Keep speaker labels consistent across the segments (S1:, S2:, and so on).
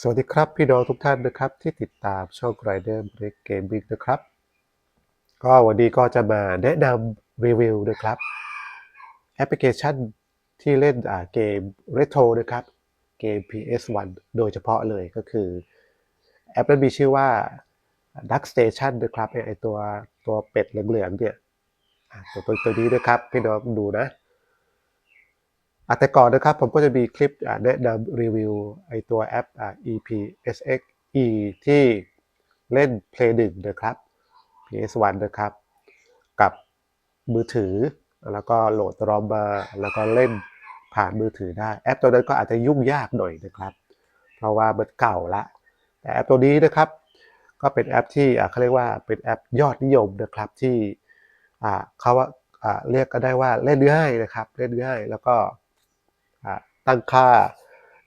S1: สวัสดีครับพี่น้องทุกท่านนะครับที่ติดตามช่อง Rider Break Gaming นะครับ ก็วันนี้ก็จะมาแนะนำรีวิวนะครับ แอปพลิเคชันที่เล่นอ่าเกม Retro นะครับ เกม PS1 โดยเฉพาะเลยก็คือ แอปนั้นมีชื่อว่า Duck Station นะครับไอตัวตัวเป็ดเหลืองๆเนี่ยตัวตัวนี้นะครับ พี่น้องดูนะ แต่ก่อนนะครับผมก็จะมีคลิปแนะนำรีวิวไอตัวแอป EPSX E ที่เล่น Play 1นะครับ PS1 นะครับ กับมือถือ แล้วก็โหลดรอมมาแล้วก็เล่นผ่านมือถือได้ แอปตัวนั้นก็อาจจะยุ่งยากหน่อยนะครับ เพราะว่ามันเก่าละ แต่แอปตัวนี้นะครับ ก็เป็นแอปที่เขาเรียกว่าเป็นแอปยอดนิยมนะครับที่เขาเรียกก็ได้ว่าเล่นง่ายนะครับ เล่นง่ายแล้วก็ ตั้งค่า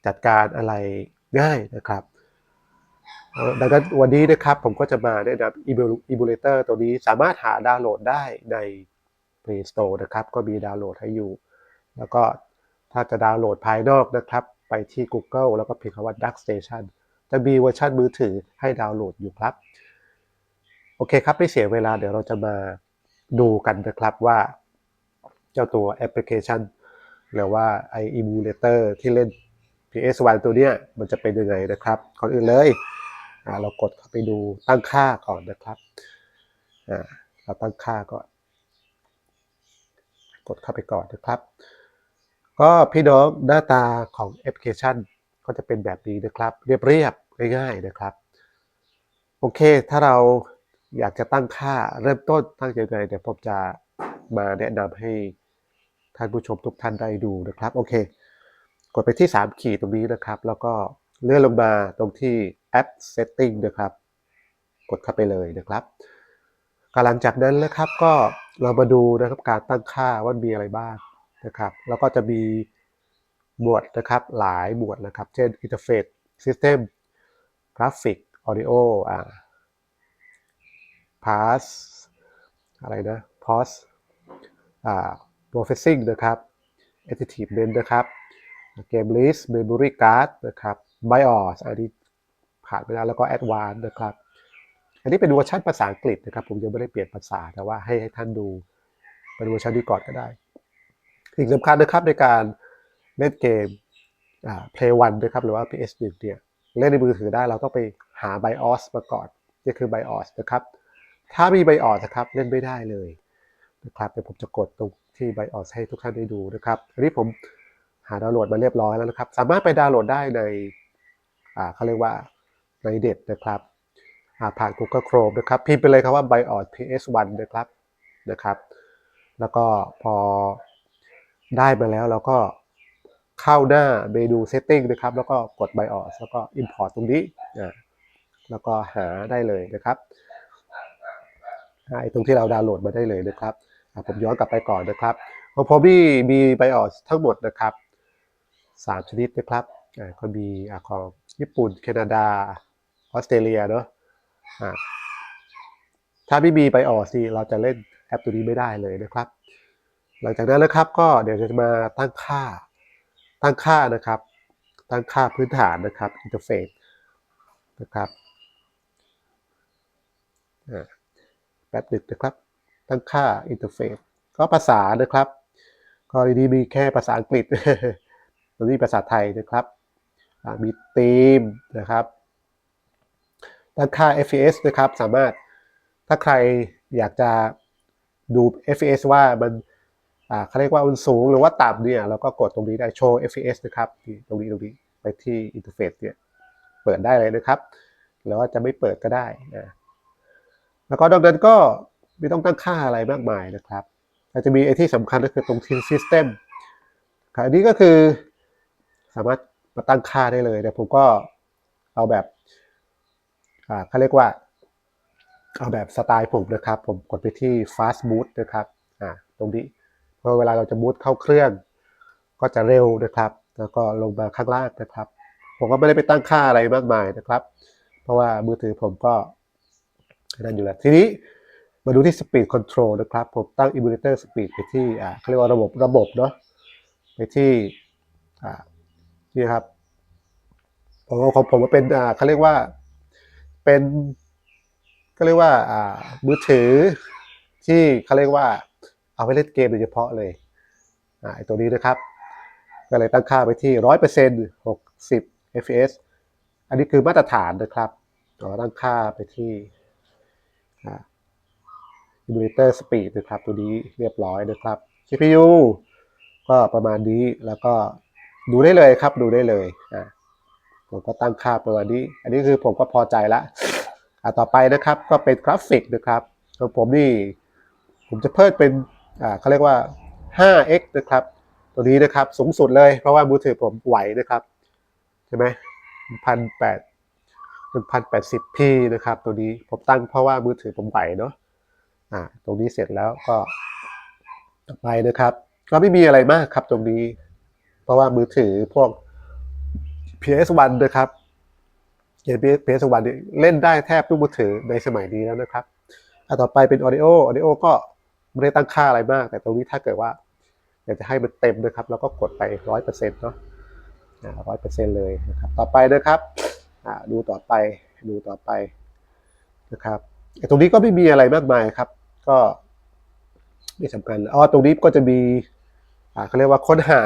S1: จัดการอะไรง่ายนะครับดังนั้นวันนี้นะครับผมก็จะมาแนะนำ Emulator ตัวนี้สามารถหาดาวน์โหลดได้ใน Play Store นะครับ ก็มีดาวน์โหลดให้อยู่ แล้วก็ถ้าจะดาวน์โหลดภายนอกนะครับ ไปที่ Google แล้วก็พิมพ์คำว่า Duck Station จะมีเวอร์ชันมือถือให้ดาวน์โหลดอยู่ครับ โอเคครับ ไม่เสียเวลาเดี๋ยวเราจะมาดูกันนะครับว่า เจ้าตัวแอปพลิเคชัน หรือว่าไอ emulator ที่เล่น PS1 ตัวเนี้ยมันจะเป็นยังไงนะครับก่อนอื่นเลยเรากดเข้าไปดูตั้งค่าก่อนนะครับเราตั้งค่าก่อน กดเข้าไปก่อนนะครับ ก็พี่น้องหน้าตาของแอปพลิเคชันก็จะเป็นแบบนี้นะครับ เรียบๆง่ายๆนะครับ โอเค ถ้าเราอยากจะตั้งค่าเริ่มต้นตั้งยังไงเดี๋ยวผมจะมาแนะนำให้ ท่านผู้ชมทุกท่านได้ดูนะครับโอเค กดไปที่ 3 ขีดตรงนี้นะครับ แล้วก็เลื่อนลงมาตรงที่ App Setting นะครับ กดเข้าไปเลยนะครับกหลังจากนั้นนะครับก็เรามาดูนะครับการตั้งค่าว่ามีอะไรบ้างนะครับ แล้วก็จะมีหมวดนะครับหลายหมวดนะครับ เช่น Interface System Graphic Audio อ่า Pass อะไรนะ Pause อ่า Processing นะครับ Entertainment นะครับ Game List Memory Card นะครับ BIOS อันนี้ผ่านไปแล้วแล้วก็ Advanced นะครับ อันนี้เป็นเวอร์ชันภาษาอังกฤษนะครับ ผมยังไม่ได้เปลี่ยนภาษาแต่ว่าให้ให้ท่านดูเป็นเวอร์ชันนี้ก่อนก็ได้สิ่งสำคัญนะครับในการเล่นเกมอ่า Play 1นะครับหรือว่า PS1 เนี่ยเล่นในมือถือได้เราต้องไปหา BIOS มาก่อนนี่คือ BIOS นะครับ ถ้ามี BIOS นะครับเล่นไม่ได้เลยนะครับเดี๋ยวผมจะกดตรง ที่ BIOS ให้ทุกท่านได้ดูนะครับอันนี้ผมหาดาวน์โหลดมาเรียบร้อยแล้วนะครับ สามารถไปดาวน์โหลดได้ในอ่าเขาเรียกว่าในเด็ดนะครับผ่าน Google Chrome นะครับพิมพ์ไปเลยครับว่า BIOS PS1 นะครับนะครับ แล้วก็พอได้มาแล้วเราก็เข้าหน้าเมนู setting นะครับ แล้วก็กด BIOS แล้วก็ import ตรงนี้อ่าแล้วก็หาได้เลยนะครับไอ้ตรงที่เราดาวน์โหลดมาได้เลยนะครับ ผมย้อนกลับไปก่อนนะครับของผมนี่มี BIOS ทั้งหมดนะครับ 3 ชนิดนะครับก็มีอ่าของญี่ปุ่น แคนาดา ออสเตรเลียเนาะถ้าไม่มี BIOS นี่เราจะเล่นแอปตัวนี้ไม่ได้เลยนะครับ หลังจากนั้นนะครับก็เดี๋ยวจะมาตั้งค่าตั้งค่านะครับ ตั้งค่าพื้นฐานนะครับอินเทอร์เฟซนะครับแป๊บหนึ่งนะครับ ตั้งค่าอินเทอร์เฟซก็ภาษานะครับก็ดีมีแค่ภาษาอังกฤษตรงนี้ภาษาไทยนะครับมีธีมนะครับตั้งค่า FPS นะครับสามารถถ้าใครอยากจะดู FPS ว่ามันเขาเรียกว่ามันสูงหรือว่าต่ำเนี่ยเราก็กดตรงนี้ได้โชว์ FPS นะครับตรงนี้ตรงนี้ไปที่อินเทอร์เฟซเนี่ยเปิดได้เลยนะครับหรือว่าจะไม่เปิดก็ได้นะแล้วก็นอกนั้นก็ ไม่ต้องตั้งค่าอะไรมากมายนะครับอาจจะมีไอ้ที่สำคัญก็คือตรงที่ System ครับอันนี้ก็คือสามารถมาตั้งค่าได้เลยแต่ผมก็เอาแบบอ่าเขาเรียกว่าเอาแบบสไตล์ผมนะครับ ผมกดไปที่ fast boot นะครับอ่าตรงนี้พอเวลาเราจะบูตเข้าเครื่อง ก็จะเร็วนะครับ แล้วก็ลงมาข้างล่างนะครับ ผมก็ไม่ได้ไปตั้งค่าอะไรมากมายนะครับ เพราะว่ามือถือผมก็นั่นอยู่แล้วทีนี้ มาดูที่ speed control นะครับ ผมตั้ง emulator speed ไปที่อ่าเขาเรียกว่าระบบระบบเนาะไปที่อ่านี่ครับขอของผมว่าเป็นอ่าเขาเรียกว่าเป็นก็เรียกว่าอ่ามือถือที่เขาเรียกว่าเอาไว้เล่นเกมโดยเฉพาะเลยอ่าไอตัวนี้นะครับ ก็เลยตั้งค่าไปที่ร้อยเปอร์เซ็นต์หกสิบ fps อันนี้คือมาตรฐานนะครับตั้งค่าไปที่อ่า emulator speed นะครับ ตัวนี้เรียบร้อยนะครับ CPU ก็ประมาณนี้แล้วก็ดูได้เลยครับดูได้เลยอ่าผมก็ตั้งค่าประมาณนี้ อันนี้คือผมก็พอใจละอ่าต่อไปนะครับก็เป็นกราฟิกนะครับของผมนี่ผมจะเพิ่มเป็นอ่าเขาเรียกว่า 5x นะครับ ตัวนี้นะครับสูงสุดเลยเพราะว่ามือถือผมไหวนะครับใช่ไหมพันแปดเป็นพันแปดสิบพีนะครับ ตัวนี้ผมตั้งเพราะว่ามือถือผมไหวเนาะ อ่าตรงนี้เสร็จแล้วก็ต่อไปนะครับ ก็ไม่มีอะไรมากครับตรงนี้ เพราะว่ามือถือพวก PS1 นะครับเกม PS1 เนี่ยเล่นได้แทบทุกมือถือในสมัยนี้แล้วนะครับอะต่อไปเป็น Audio Audio ก็ไม่ได้ตั้งค่าอะไรมาก แต่ตรงนี้ถ้าเกิดว่าอยากจะให้มันเต็มนะครับแล้วก็กดไปร้อยเปอร์เซ็นต์เนาะร้อยเปอร์เซ็นต์เลยนะครับ ต่อไปนะครับอ่าดูต่อไปดูต่อไปนะครับตรงนี้ก็ไม่มีอะไรมากมายครับ ก็ไม่สำคัญอ๋อตรงนี้ก็จะมีเขาเรียกว่าค้นหา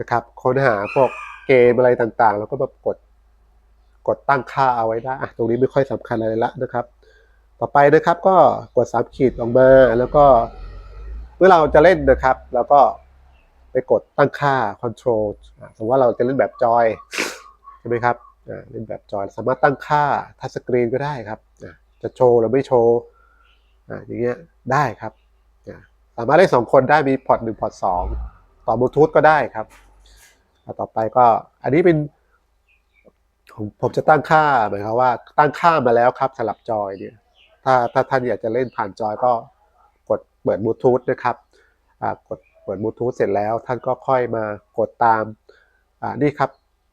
S1: นะครับค้นหาพวกเกมอะไรต่างๆ แล้วก็แบบกดกดตั้งค่าเอาไว้ได้ตรงนี้ไม่ค่อยสำคัญอะไรละนะครับ ต่อไปนะครับก็กดสามขีดออกมาแล้วก็เมื่อเราจะเล่นนะครับ แล้วก็ไปกดตั้งค่า control สมมติว่าเราจะเล่นแบบจอยใช่ไหมครับเล่นแบบจอยสามารถตั้งค่าทัชสกรีนก็ได้ครับ จะโชว์หรือไม่โชว์ อย่างเงี้ยได้ครับ สามารถเล่นสองคนได้มีพอร์ตหนึ่งพอร์ตสองต่อบลูทูธก็ได้ครับอ่ต่อไปก็อันนี้เป็นผมผมจะตั้งค่าหมายความว่าตั้งค่ามาแล้วครับสำหรับจอยเนี่ยถ้าถ้าท่านอยากจะเล่นผ่านจอยก็กดเปิดบลูทูธนะครับกดเปิดบลูทูธเสร็จแล้ว ท่านก็ค่อยมากดตามนี่ครับ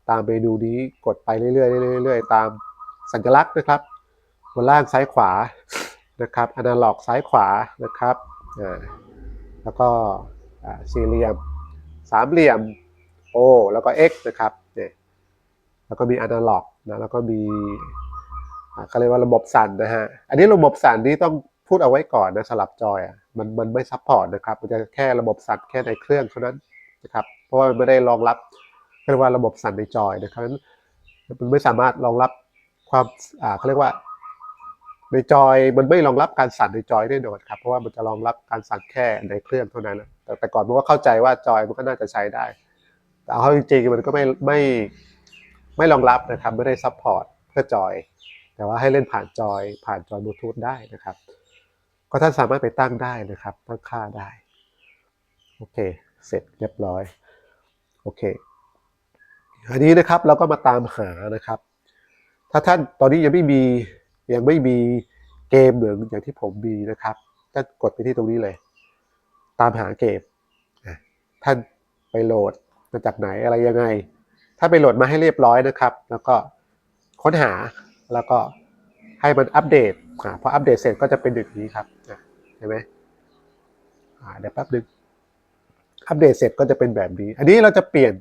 S1: ตามเมนูนี้กดไปเรื่อยๆเรื่อยๆตามสัญลักษณ์นะครับบนล่างซ้ายขวา นะครับอนาล็อกซ้ายขวานะครับอ่าแล้วก็อ่าสี่เหลี่ยมสามเหลี่ยม O แล้วก็ X นะครับเนี่ยแล้วก็มีอนาล็อกนะแล้วก็มีเขาเรียกว่าระบบสั่นนะฮะอันนี้ระบบสั่นนี่ต้องพูดเอาไว้ก่อนนะสลับจอยอะมันมันไม่ซัพพอร์ตนะครับมันจะแค่ระบบสั่นแค่ในเครื่องเท่านั้นนะครับเพราะว่ามันไม่ได้รองรับเรียกว่าระบบสั่นในจอยนะครับนั้นมันไม่สามารถรองรับความอ่าเขาเรียกว่า ในจอยมันไม่รองรับการสั่นในจอยแน่นอนครับเพราะว่ามันจะรองรับการสั่นแค่ในเครื่องเท่านั้นนะแต่แต่ก่อนผมก็เข้าใจว่าจอยมันก็น่าจะใช้ได้ แต่เอาเข้าจริงๆมันก็ไม่ไม่ไม่รองรับนะครับไม่ได้ซัพพอร์ตเพื่อจอย แต่ว่าให้เล่นผ่านจอย ผ่านจอยบลูทูธได้นะครับ ก็ท่านสามารถไปตั้งได้นะครับ ตั้งค่าได้โอเค เสร็จเรียบร้อยโอเคอันนี้นะครับเราก็มาตามหานะครับ ถ้าท่านตอนนี้ยังไม่มี ยังไม่มีเกมเหมือนอย่างที่ผมมีนะครับท่านกดไปที่ตรงนี้เลย ตามหาเกมท่านไปโหลดมาจากไหนอะไรยังไง ถ้าไปโหลดมาให้เรียบร้อยนะครับ แล้วก็ค้นหาแล้วก็ให้มันอัปเดตอพออัปเดตเสร็จก็จะเป็นอย่างนี้ครับเห็นไหมเดี๋ยวแป๊บนึงอัปเดตเสร็จก็จะเป็นแบบนี้ อันนี้เราจะเปลี่ยน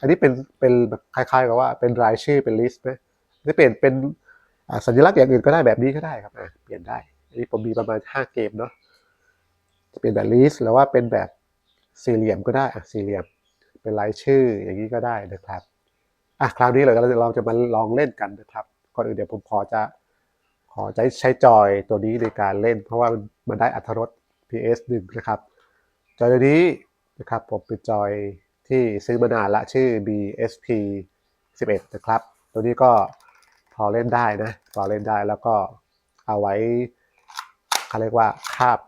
S1: อันนี้เป็นเป็นคล้ายๆกับว่าเป็นรายชื่อเป็นลิสต์ไหมจะเปลี่ยนเป็น สัญลักษณ์อย่างอื่นก็ได้แบบนี้ก็ได้ครับอะเปลี่ยนได้ อันนี้ผมมีประมาณ 5 เกมเนาะจะเป็นแบบลิสต์หรือว่าเป็นแบบสี่เหลี่ยมก็ได้อะสี่เหลี่ยม เป็นรายชื่ออย่างนี้ก็ได้นะครับอะคราวนี้เราเราจะมาลองเล่นกันนะครับก่อนอื่นเดี๋ยวผมขอจะขอจะใช้จอยตัวนี้ในการเล่น เพราะว่ามันได้อัตรส PS 1นะครับจอยตัวนี้นะครับผมเป็นจอยที่ซื้อมานานละชื่อ BSP 11 นะครับ ตัวนี้ก็ อเล่นได้นะพอเล่นได้แล้วก็เอาไว้เขาเรียกว่าคาบ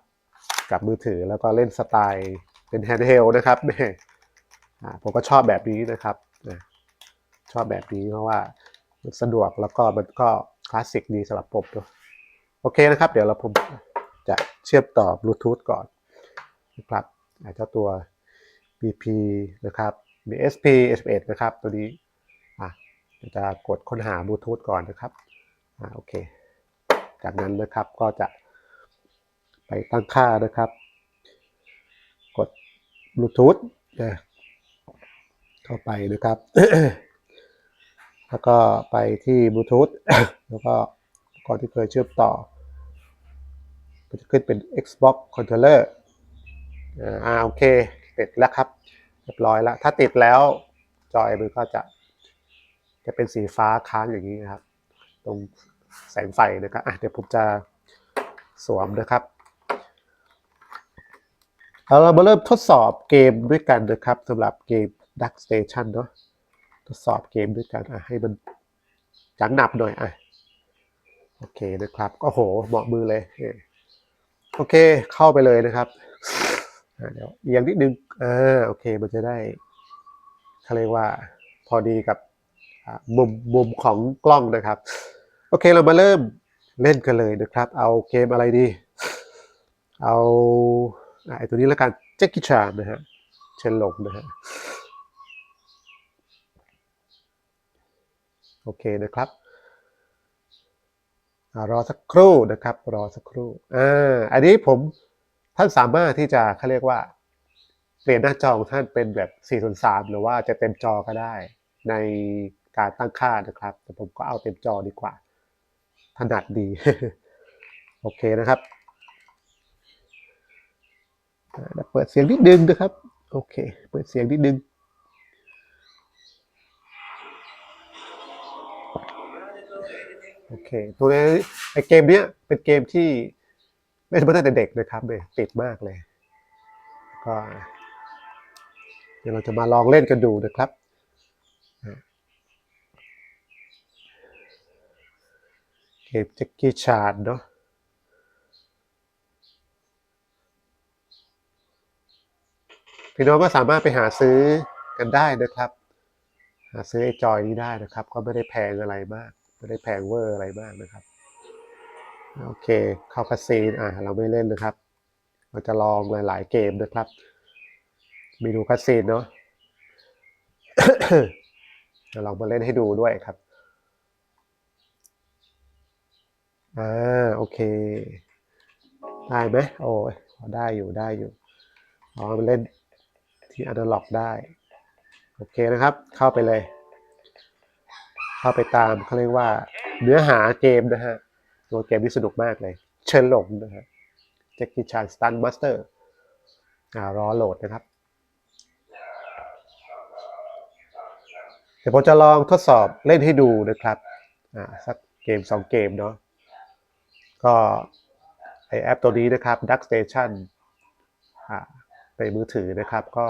S1: กับมือถือแล้วก็เล่นสไตล์เป็นแฮนด์เฮลนะครับผมก็ชอบแบบนี้นะครับนะชอบแบบนี้เพราะว่ามันสะดวกแล้วก็มันก็คลาสสิกดีสำหรับผมด้วยโอเคนะครับ เดี๋ยวเราผมจะเชื่อมต่อบลูทูธก่อนนะครับอาจจะตัว BP นะครับ BSP S11 นะครับตัวนี้ จะกดค้นหาบลูทูธก่อนนะครับอ่าโอเค จากนั้นนะครับก็จะไปตั้งค่านะครับ กดบลูทูธนะเข้าไปนะครับ แล้วก็ไปที่บลูทูธแล้วก็ก่อนที่เคยเชื่อมต่อก็จะขึ้นเป็น Xbox Controller อ่าอ่าโอเค ติดแล้วครับ เรียบร้อยแล้ว ถ้าติดแล้วจอยมันก็จะ จะเป็นสีฟ้าค้างอย่างนี้นะครับ ตรงแสงไฟนะครับเดี๋ยวผมจะสวมนะครับเอาเรามาเริ่มทดสอบเกมด้วยกันนะครับสำหรับเกม Dark Station เนาะทดสอบเกมด้วยกันอะให้มันจังหนับหน่อยอะโอเคนะครับก็โหเหมาะมือเลยโอเคเข้าไปเลยนะครับเดี๋ยวเอียงนิดนึงอ่าโอเคมันจะได้เขาเรียกว่าพอดีกับ มุมมุมของกล้องนะครับ โอเคเรามาเริ่มเล่นกันเลยนะครับ เอาเกมอะไรดี เอาไอตัวนี้แล้วกันแจ็คกี้ชานนะฮะเชนหลงนะฮะโอเคนะครับอรอสักครู่นะครับ รอสักครู่อ่าอันนี้ผมท่านสามารถที่จะเขาเรียกว่า เปลี่ยนหน้าจอของท่านเป็นแบบ4ส่วน3หรือว่าจะเต็มจอก็ได้ใน การตั้งค่านะครับ แต่ผมก็เอาเต็มจอดีกว่า ถนัดดี โอเคนะครับเปิดเสียงนิดนึงนะครับ โอเค เปิดเสียงนิดนึงโอเค ตัวนี้ไอเกมเนี้ยเป็นเกมที่เล่นมาตั้งแต่เด็กนะครับเนี่ยติดมากเลย ก็ เดี๋ยวเราจะมาลองเล่นกันดูนะครับอ่า เกมแจ็คกี้ชานเนาะพี่น้องก็สามารถไปหาซื้อกันได้นะครับ หาซื้อไอ้จอยนี้ได้นะครับ ก็ไม่ได้แพงอะไรมาก ไม่ได้แพงเวอร์อะไรมากนะครับ โอเค เข้าคาซีนอะเราไม่เล่นนะครับ เราจะลองหลายๆเกมนะครับเมนูคาซีนเนาะเดี๋ยวลองมาเล่นให้ดูด้วยครับ อ่าโอเค ได้ไหมโอ้ยพอได้อยู่ได้อยู่อ๋อมันเล่นที่อนาล็อกได้ โอเคนะครับ เข้าไปเลย เข้าไปตามเขาเรียกว่า เนื้อหาเกมนะฮะตัวเกมที่สนุกมากเลยเชิญหลงนะฮะแจ็คกี้ชานสตันบัสเตอร์อ่ารอโหลดนะครับเดี๋ยวผมจะลองทดสอบเล่นให้ดูนะครับ อ่า สักเกมสองเกมเนาะ ก็ไอแอปตัวนี้นะครับ Duck Station อ่าในมือถือนะครับก็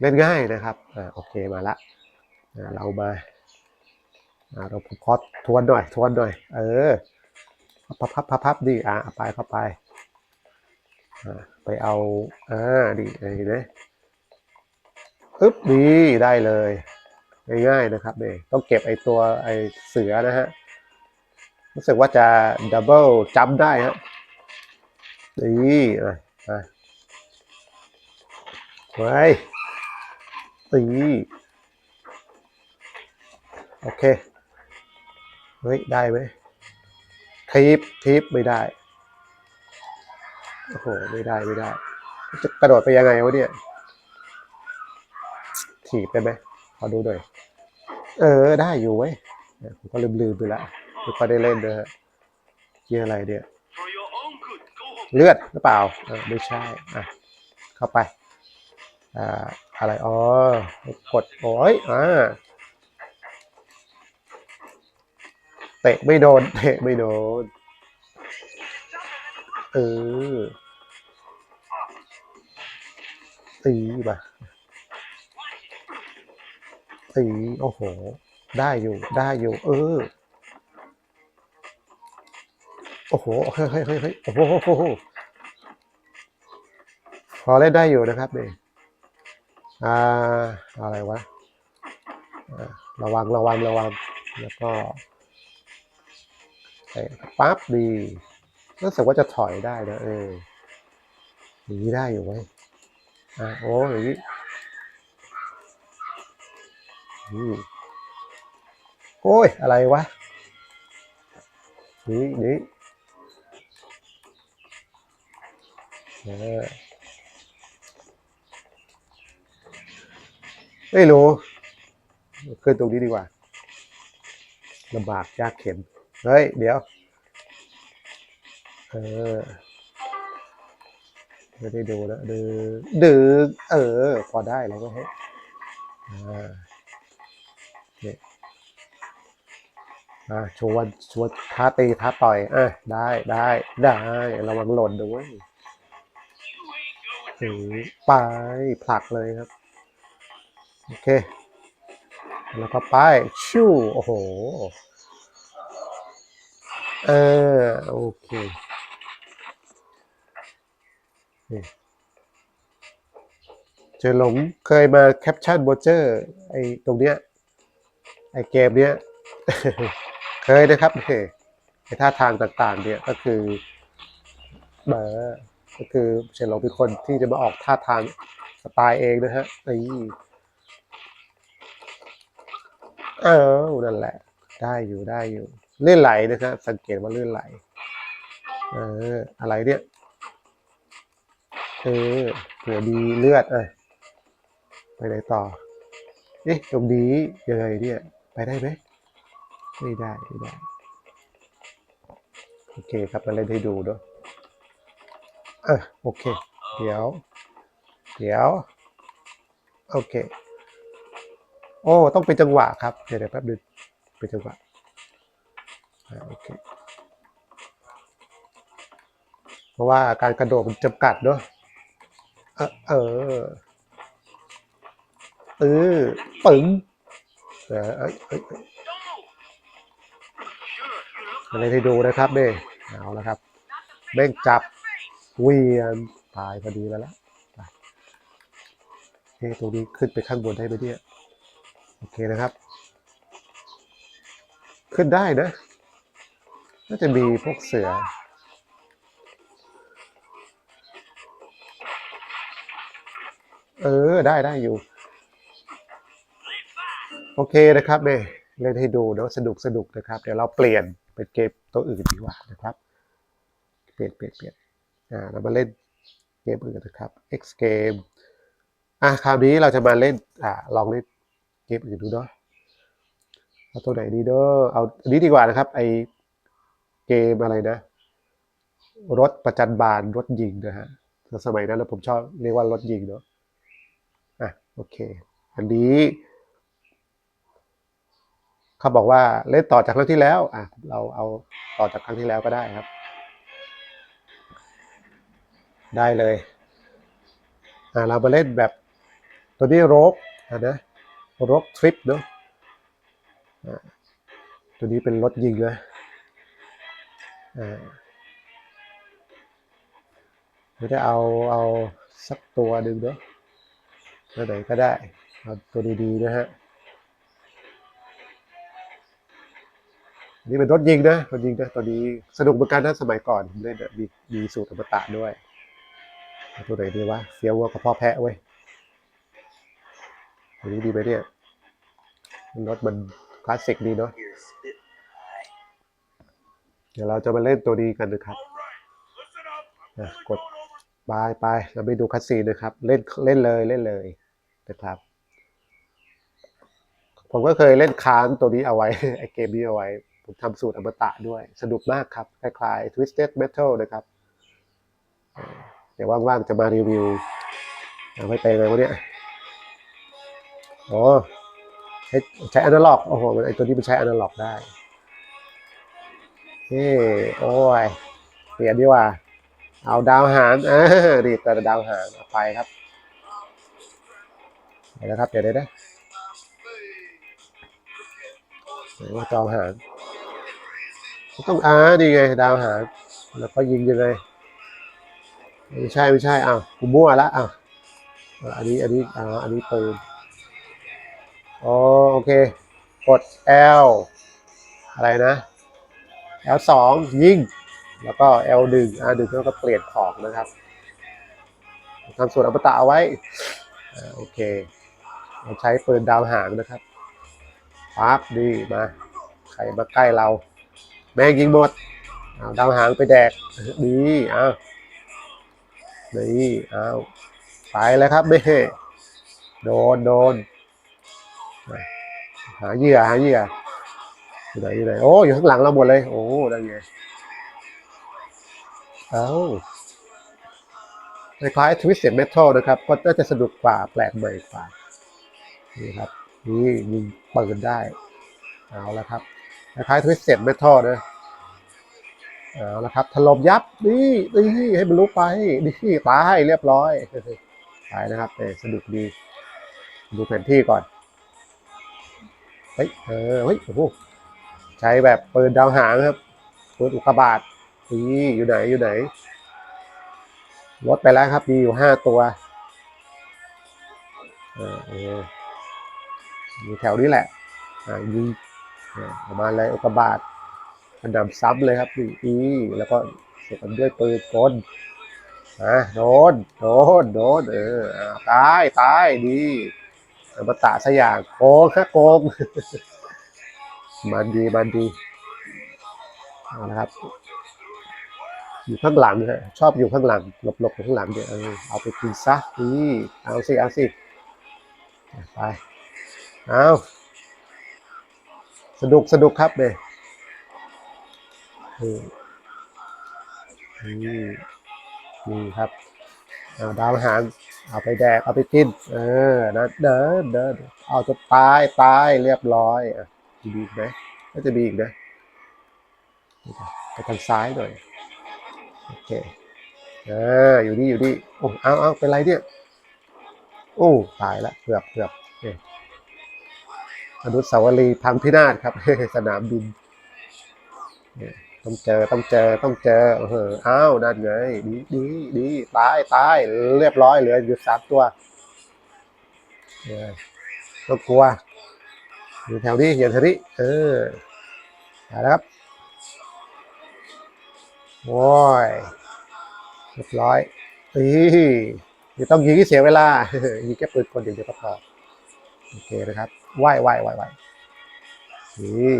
S1: เล่นง่ายนะครับอ่าโอเคมาละเรามาอ่าเราพอทวนหน่อยทวนหน่อย เออพับพับพับพับดีอ่าไปเข้าไปไปเอาอ่าดีเห็นไหมอึ๊บดีได้เลยง่ายๆนะครับเนี่ยต้องเก็บไอตัวไอเสือนะฮะ รู้สึกว่าจะดับเบิลจัมได้ฮะนี่อะอะไว้ตีโอเค เฮ้ย ได้ไหมทิปทิปไม่ได้ โอ้โห ไม่ได้ ไม่ได้ จะกระโดดไปยังไงวะเนี่ย ถีบได้ไหมขอดูหน่อย เออ ได้อยู่เว้ยเนี่ยผมก็ลืมลืมไปละ ไม่ค่อยได้เล่นเลยฮะเกี่ยอะไรเนี่ย
S2: For your own good, go home.
S1: เลือดหรือเปล่าเออไม่ใช่อะเข้าไปอ่าอะไรอ๋อกดโอ้ยอ่าเตะไม่โดนเตะไม่โดนเออตีมาตีโอ้โห ได้อยู่ได้อยู่ เออ โอ้โหเฮ้ยเฮ้ยเฮ้ยโอ้โหโอ้โหพอเล่นได้อยู่นะครับนี่อ่าอะไรวะอ่าระวังระวังระวังแล้วก็ปั๊บดีรู้สึกว่าจะถอยได้นะเอออย่างนี้ได้อยู่ไว้ยอ่าโอ้อย่างนี้โอ้ยอะไรวะนี่นี่ ไม่รู้ขึ้นตรงนี้ดีกว่าลำบากยากเข็นเฮ้ย เดี๋ยว เออไม่ได้ดูนะดึงดึงเออ พอได้แล้วก็ให้อ่าเนี่ยอ่าชวนชวนท้าตีท้าต่อยอะได้ได้ได้ระวังหล่นด้วย ถือไปผลักเลยครับ โอเค แล้วก็ไปชิวโอ้โห เออ โอเคนี่เจอหลงเคยมาแคปชั่นโบเจอร์ไอตรงเนี้ย ไอเกมเนี้ย เคยนะครับเคไอท่าทางต่างๆ เนี่ยก็คือเบอร์ ก็คือเฉลงเป็นคนที่จะมาออกท่าทางสไตล์เองนะฮะนี่เออนั่นแหละ ได้อยู่ได้อยู่เลื่อนไหลนะครับสังเกตว่าเลื่อนไหลเอออะไรเนี่ยเออเผื่อมีเลือดอะไปไหนต่อเอ๊ะตรงนี้ยังไงเนี่ยไปได้ไหมไม่ได้ไม่ได้โอเคครับมาเล่นให้ดูเนาะ เอะโอเค เดี๋ยว เดี๋ยว โอเค โอ้ต้องเป็นจังหวะครับเดี๋ยวเดี๋ยวแป๊บนึงเป็นจังหวะโอเค เพราะว่าการกระโดดมันจำกัดเนาะเออเออเออปึ๋งเออเอยเอยเอย
S2: Don't move. Sure, you look
S1: อะไรให้ดูนะครับเด้เอาแล้วครับเบ่งจับ เวียนตายพอดีแล้วละเฮ้ตรงนี้ขึ้นไปข้างบนได้ไหมเนี่ย โอเคนะครับ ขึ้นได้นะ น่าจะมีพวกเสือ เออ ได้ได้อยู่ โอเคนะครับเม่เล่นให้ดูเนาะสนุกสนุกนะครับ เดี๋ยวเราเปลี่ยนเป็นเกมตัวอื่นดีกว่านะครับ เปลี่ยนเปลี่ยนเปลี่ยน อ่าเรามาเล่นเกมอื่นนะครับ X game อะคราวนี้เราจะมาเล่นอ่าลองเล่นเกมอื่นดูเนาะเอาตัวไหนดีเนาะเอาอันนี้ดีกว่านะครับไอเกมอะไรนะ รถประจันบานรถยิงนะฮะสมัยนั้นเราผมชอบเรียกว่ารถยิงเนาะอะโอเค อันนี้เขาบอกว่าเล่นต่อจากครั้งที่แล้วอะเราเอาต่อจากครั้งที่แล้วก็ได้ครับ ได้เลยอ่าเรามาเล่นแบบตัวนี้โรกนะโรกทริปเนาะอ่าตัวนี้เป็นรถยิงนะอ่าไม่ได้เอาเอาสักตัวหนึ่งเนาะตัวไหนก็ได้เอาตัวดีๆนะฮะอันนี่เป็นรถยิงนะรถยิงนะตัวนี้สนุกเหมือนกันนะสมัยก่อนผมเล่นมีมีสูตรอมตะด้วย ตัวไหนดีวะเฟี้ยววัวกระเพาะแพะเว้ยตัวนี้ดีไหมเนี่ยรถมันคลาสสิกดีเนาะเดี๋ยวเราจะมาเล่นตัวนี้กันนะครับ
S2: All right, listen up. I'm
S1: Yeah,
S2: only
S1: good.
S2: going over
S1: ไปไปเราไปดูคัสซีนนะครับ เล่นเล่นเลยเล่นเลยนะครับ ผมก็เคยเล่นค้างตัวนี้เอาไว้ไอเกมนี้เอาไว้ ผมทำสูตรอมตะด้วย สนุกมากครับ คล้ายๆ Twisted Metal นะครับ เอ่อเดี๋ยวว่างๆจะมารีวิวเอาไว้ไปเลยวะเนี่ยโอ้ใช้ใช้อนาล็อกโอ้โหไอตัวนี้มันใช้อนาล็อกได้เฮ้โอ้ยเปลี่ยนดีกว่า เอาดาวหางอ่าดีแต่ดาวหางเอาไปครับเดี๋ยวนะครับเดี๋ยวเดี๋ยวนะไหนว่าดาวหางต้องอ่านี่ไง ดาวหางแล้วก็ยิงยังไง ไม่ใช่ไม่ใช่อ้าวกูมั่วละอ้าวอ่าอันนี้อันนี้อ่าอันนี้ปืนอ๋อโอเค กด L อะไรนะ L สองยิงแล้วก็ L1 R1 แล้วก็เปลี่ยนของนะครับทำส่วนอมตะเอาไว้อ่าโอเคเราใช้ปืนดาวหางนะครับปั๊บดีมา ใครมาใกล้เรา แม่งยิงหมดเอาดาวหางไปแดกดีอ้าว ดีอ้าวไปแล้วครับเบ้โดนโดนหาเหยื่อหาเหยื่ออยู่ไหนอยู่ไหนโอ้อยู่ข้างหลังเราหมดเลย โอ้ได้ไงเอ้าคล้ายทวิสเซ็ตเมทัลนะครับ ก็น่าจะสนุกกว่าแปลกใหม่กว่านี่ครับ นี่ยิงปืนได้ เอาและครับคล้ายทวิสเซ็ตเมทัลนะ เอาละครับถล่มยับนี่นี่ให้มันรู้ไปนี่ตายเรียบร้อยตายนะครับเออสนุกดี ดูแผนที่ก่อนเฮ้ยเออเฮ้ยโอ้โหใช้แบบปืนดาวหางครับปืนอุกกาบาตนี่อยู่ไหนอยู่ไหนลดไปแล้วครับมีอยู่ห้าตัวเออเอออยู่แถวนี้แหละอ่ายิงอ่าประมาณอะไรอุกกาบาต กระหนำซ้ำเลยครับนี่อีแล้วก็เสร็จกันด้วยปืนกลอะโดนโดนโดนเออตายตายดีอมตะสยามโกงฮะโกงมันดีมันดีเอาละครับ อยู่ข้างหลังฮะชอบอยู่ข้างหลังหลบหลบข้างหลังเดี๋ยวเออเอาไปกินซะนี่เอาสิเอาสิไปเอาสนุกสนุกครับเนี่ย นี่นี่นี่ครับเอาดาวหางเอาไปแดกเอาไปกิน เออนะเดินเดินเอาจะตายตายเรียบร้อยอะมีอีกไหมน่าจะมีอีกนะไปทางซ้ายหน่อยโอเคเอออยู่นี่อยู่นี่โอ้เอาเอาเป็นไรเนี่ยโอ้ตายละเกือบเกือบอนุสาวรีย์พังพินาศครับ สนามบินเนี่ย ต้องเจอต้องเจอต้องเจอเอออ้าวนั่นไงดีดีดีตายตายเรียบร้อยเหลืออยู่สามตัวเออต้องกลัวอยู่แถวนี้อย่างแถวนี้เออมาแล้วครับโว้ยเรียบร้อยนี่ไม่ต้องยิงให้เสียเวลายิงแค่ปืนคนเดียวเดียวก็พอโอเคนะครับไหวไหวไหวไหวนี่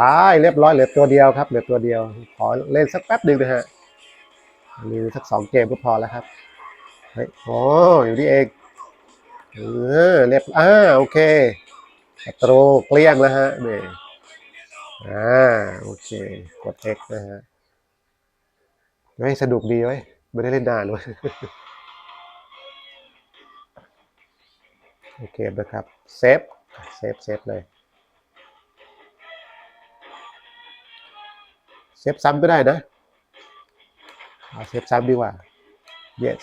S1: ตายเรียบร้อยเหลือตัวเดียวครับเหลือตัวเดียว ขอเล่นสักแป๊บหนึ่งนะฮะรีสักสองเกมก็พอแล้วครับเฮ้ยโอ้อยู่นี่เองเออเรียบอ่าโอเคศัตรูเกลี้ยงแล้วฮะนี่อ่าโอเคกด X นะฮะไม่สนุกดีไว้ยไม่ได้เล่นนานเลยโอเคนะครับเซฟเซฟเซฟเลย เซฟซ้ำก็ได้นะเอาเซฟซ้ำดีกว่า yes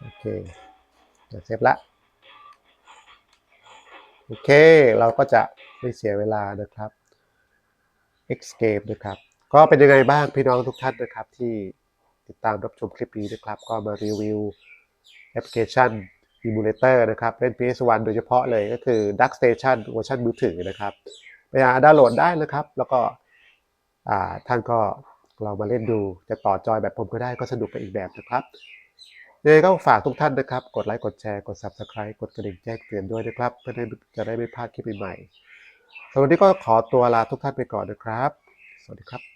S1: โอเคเดี๋ยวเซฟละโอเค เราก็จะไม่เสียเวลานะครับ escape นะครับ ก็เป็นยังไงบ้างพี่น้องทุกท่านนะครับที่ติดตามรับชมคลิปนี้นะครับ ก็มารีวิวแอปพลิเคชัน Emulator นะครับเล่น PS1 โดยเฉพาะเลยก็คือ Dark Station เวอร์ชันมือถือนะครับ ไปหาดาวน์โหลดได้นะครับ แล้วก็ ท่านก็เรามาเล่นดูจะต่อจอยแบบผมก็ได้ก็สนุกไปอีกแบบนะครับยังไงก็ฝากทุกท่านนะครับ กดไลค์กดแชร์กด Subscribe กดกระดิ่งแจ้งเตือนด้วยนะครับ เพื่อจะได้ไม่พลาดคลิปใหม่สำหรับวันนี้ก็ขอตัวลาทุกท่านไปก่อนนะครับ สวัสดีครับ